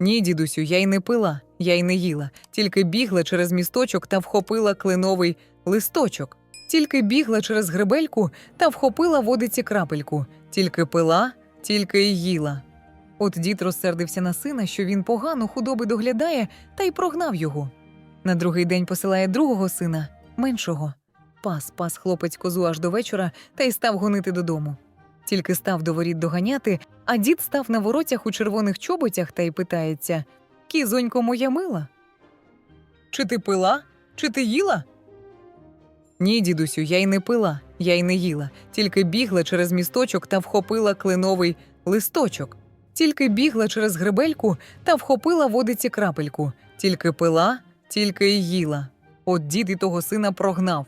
Ні, дідусю, я й не пила, я й не їла, тільки бігла через місточок та вхопила кленовий листочок. Тільки бігла через гребельку та вхопила водиці крапельку, тільки пила, тільки й їла. От дід розсердився на сина, що він погано худоби доглядає, та й прогнав його. На другий день посилає другого сина, меншого. Пас, пас хлопець козу аж до вечора та й став гонити додому. Тільки став до воріт доганяти, а дід став на воротях у червоних чоботях та й питається: Кізонько моя мила? Чи ти пила? Чи ти їла? Ні, дідусю, я й не пила, я й не їла, тільки бігла через місточок та вхопила кленовий листочок. Тільки бігла через гребельку та вхопила водиці крапельку, тільки пила, тільки й їла. От дід і того сина прогнав.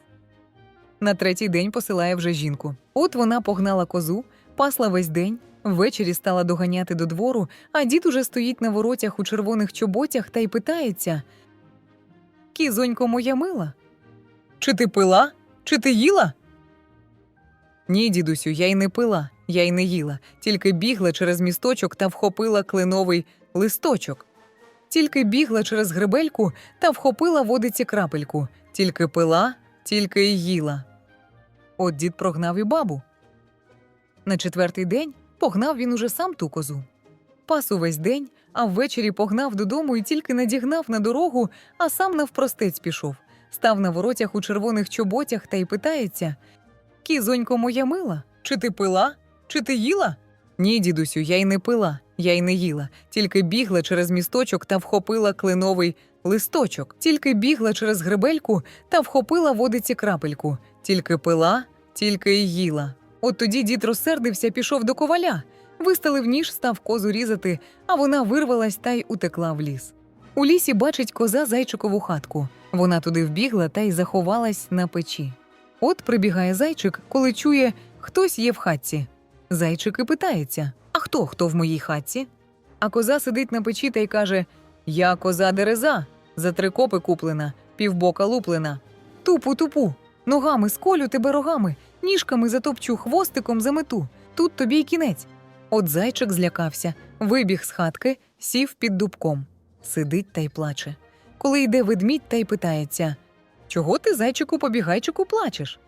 На третій день посилає вже жінку. От вона погнала козу, пасла весь день, ввечері стала доганяти до двору, а дід уже стоїть на воротях у червоних чоботях та й питається: Кізонько моя мила, чи ти пила? Чи ти їла? Ні, дідусю, я й не пила, я й не їла, тільки бігла через місточок та вхопила кленовий листочок. Тільки бігла через гребельку та вхопила водиці крапельку, тільки пила, тільки й їла. От дід прогнав і бабу. На четвертий день погнав він уже сам ту козу. Пас увесь день, а ввечері погнав додому і тільки надігнав на дорогу, а сам навпростець пішов. Став на воротях у червоних чоботях та й питається: Кізонько моя мила, чи ти пила? Чи ти їла? Ні, дідусю, я й не пила, я й не їла, тільки бігла через місточок та вхопила кленовий листочок, тільки бігла через гребельку та вхопила водиці крапельку, тільки пила, тільки й їла. От тоді дід розсердився, пішов до коваля, вистелив ніж, став козу різати, а вона вирвалась та й утекла в ліс. У лісі бачить коза зайчикову хатку. Вона туди вбігла та й заховалась на печі. От прибігає зайчик, коли чує, хтось є в хатці. Зайчик і питається: А хто хто в моїй хатці? А коза сидить на печі та й каже: Я коза дереза, за три копи куплена, півбока луплена. Тупу, тупу, ногами сколю тебе рогами, ніжками затопчу, хвостиком замету. Тут тобі й кінець. От зайчик злякався, вибіг з хатки, сів під дубком, сидить та й плаче. Коли йде ведмідь та й питається: Чого ти, зайчику, побігайчику, плачеш?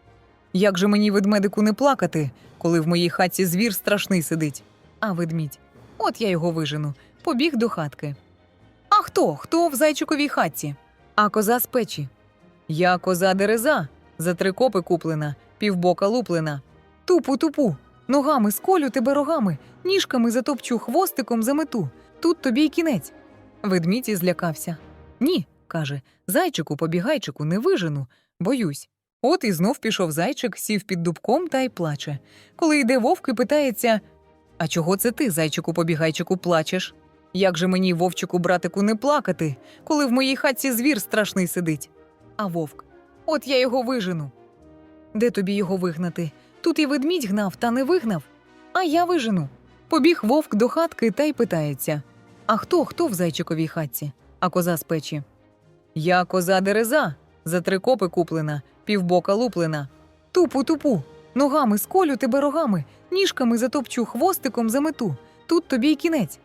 Як же мені ведмедику не плакати, коли в моїй хатці звір страшний сидить? А ведмідь, от я його вижену, побіг до хатки. А хто? Хто в зайчиковій хатці? А коза з печі. Я коза дереза, за три копи куплена, півбока луплена. Тупу, тупу, ногами сколю тебе рогами, ніжками затопчу, хвостиком замету. Тут тобі й кінець. Ведмідь злякався. Ні, каже, зайчику, побігайчику, не вижену, боюсь. От і знов пішов зайчик, сів під дубком та й плаче. Коли йде вовк і питається: А чого це ти, зайчику, побігайчику, плачеш? Як же мені, вовчику, братику, не плакати, коли в моїй хатці звір страшний сидить? А вовк, от я його вижену. Де тобі його вигнати? Тут і ведмідь гнав, та не вигнав. А я вижену. Побіг вовк до хатки та й питається: А хто, хто в зайчиковій хатці? А коза з печі. Я коза дереза, за три копи куплена, півбока луплена. Тупу, тупу, ногами сколю тебе рогами, ніжками затопчу, хвостиком замету. Тут тобі й кінець.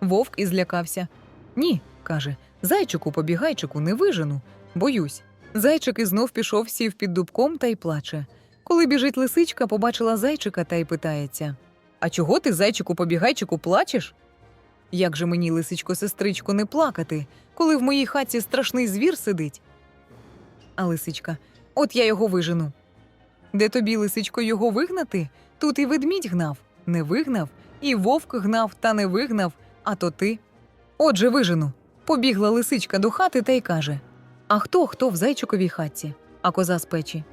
Вовк і злякався. Ні, каже, зайчику, побігайчику, не вижену, боюсь. Зайчик і знов пішов, сів під дубком та й плаче. Коли біжить лисичка, побачила зайчика та й питається: А чого ти, зайчику, побігайчику, плачеш? Як же мені, лисичко, сестричко, не плакати, коли в моїй хаті страшний звір сидить? А лисичка, от я його вижену. Де тобі, лисичко, його вигнати? Тут і ведмідь гнав, не вигнав, і вовк гнав та не вигнав, а то ти. Отже, вижену. Побігла лисичка до хати та й каже: А хто хто в зайчиковій хатці? А коза з печі.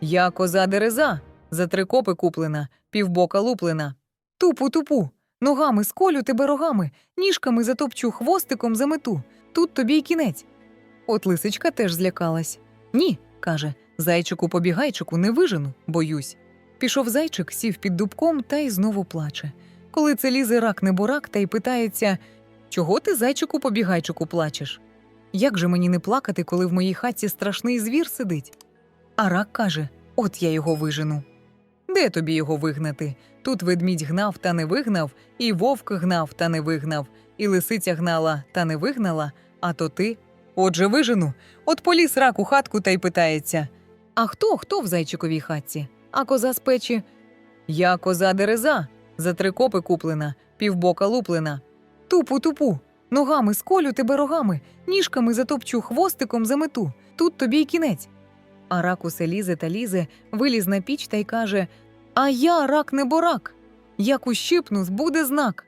Я коза дереза, за три копи куплена, півбока луплена. Тупу, тупу, Ногами сколю тебе рогами, ніжками затопчу хвостиком замету. Тут тобі й кінець. От лисичка теж злякалась. Ні, каже, зайчику побігайчику не вижену, боюсь. Пішов зайчик, сів під дубком та й знову плаче. Коли це лізе рак не бурак та й питається Чого ти, зайчику побігайчику, плачеш? Як же мені не плакати, коли в моїй хаті страшний звір сидить? А рак каже: От я його вижену. Де тобі його вигнати? Тут ведмідь гнав та не вигнав, і вовк гнав та не вигнав, і лисиця гнала та не вигнала, а то ти. Отже, вижену. От поліз рак у хатку та й питається: А хто, хто в зайчиковій хатці? А коза з печі? Я коза дереза, за три копи куплена, півбока луплена. Тупу тупу, ногами сколю тебе рогами, ніжками затопчу хвостиком замету. Тут тобі й кінець. А рак усе лізе та лізе, виліз на піч та й каже: А я рак не борак. Як ущипну, буде знак.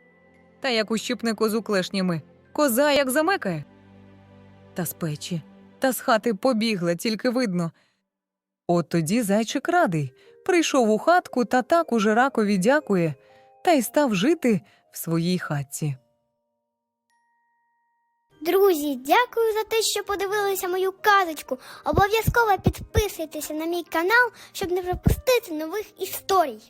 Та як ущипне козу клешнями, коза як замекає. Та з печі, та з хати побігла, тільки видно. От тоді зайчик радий, прийшов у хатку та так уже ракові дякує, та й став жити в своїй хатці. Друзі, дякую за те, що подивилися мою казочку. Обов'язково підписуйтеся на мій канал, щоб не пропустити нових історій.